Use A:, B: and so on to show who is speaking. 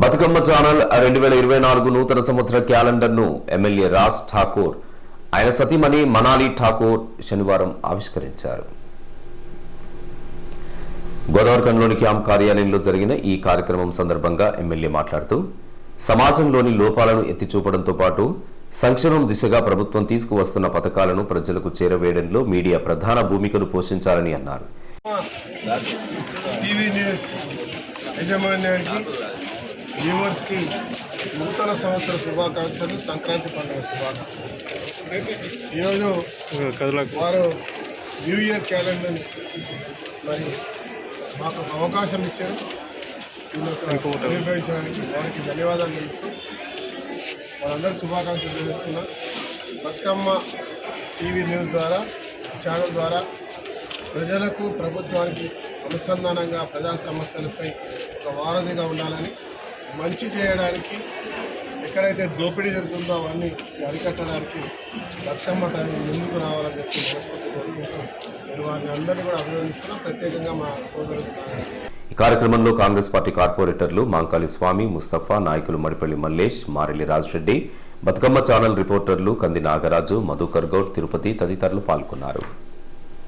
A: Bathukamma channel రెండు వేల ఇరవై నాలుగు నూతన సంవత్సర క్యాలెండర్ను ఎమ్మెల్యే రాజ్ ఠాకూర్ ఆయన సతీమణి మనాలి ఠాకూర్ శనివారం ఆవిష్కరించారు. గోదావరిఖండ్లోని క్యాంప్ కార్యాలయంలో జరిగిన ఈ కార్యక్రమం సందర్భంగా ఎమ్మెల్యే మాట్లాడుతూ సమాజంలోని లోపాలను ఎత్తి చూపడంతో పాటు సంక్షేమం దిశగా ప్రభుత్వం తీసుకువస్తున్న పథకాలను ప్రజలకు చేరవేయడంలో మీడియా ప్రధాన భూమికను పోషించాలని అన్నారు.
B: వ్యూవర్స్కి నూతన సంవత్సర శుభాకాంక్షలు సంక్రాంతి పండుగ శుభాకాంక్షలు. ఈరోజు వారు న్యూ ఇయర్ క్యాలెండర్ మరి మాకు ఒక అవకాశం ఇచ్చారు. నిర్వహించడానికి వారికి ధన్యవాదాలు తెలుపుతూ వాళ్ళందరూ శుభాకాంక్షలు తెలుస్తున్నాం బతుకమ్మ టీవీ న్యూస్ ద్వారా ఛానల్ ద్వారా ప్రజలకు ప్రభుత్వానికి అనుసంధానంగా ప్రజా సమస్యలపై ఒక వారధిగా ఉండాలని మంచి చేయడానికి ఎక్కడైతే దోపిడీ జరుగుతుందో అవన్నీ అరికట్టడానికి లక్ష్యమ్మ టైం ముందుకు రావాలని చెప్పి మనస్ఫూర్తి కోరుకుంటూ నేను వారిని అందరినీ కూడా అభినందిస్తున్నాను ప్రత్యేకంగా మా సోదరుడు
A: ఈ కార్యక్రమంలో కాంగ్రెస్ పార్టీ కార్పొరేటర్లు మాంకాళి స్వామి ముస్తఫా నాయకులు మరిపల్లి మల్లేష్ మారెల్లి రాజరెడ్డి బతుకమ్మ ఛానల్ రిపోర్టర్లు కంది నాగరాజు మధుకర్ గౌడ్ తిరుపతి తదితరులు పాల్గొన్నారు.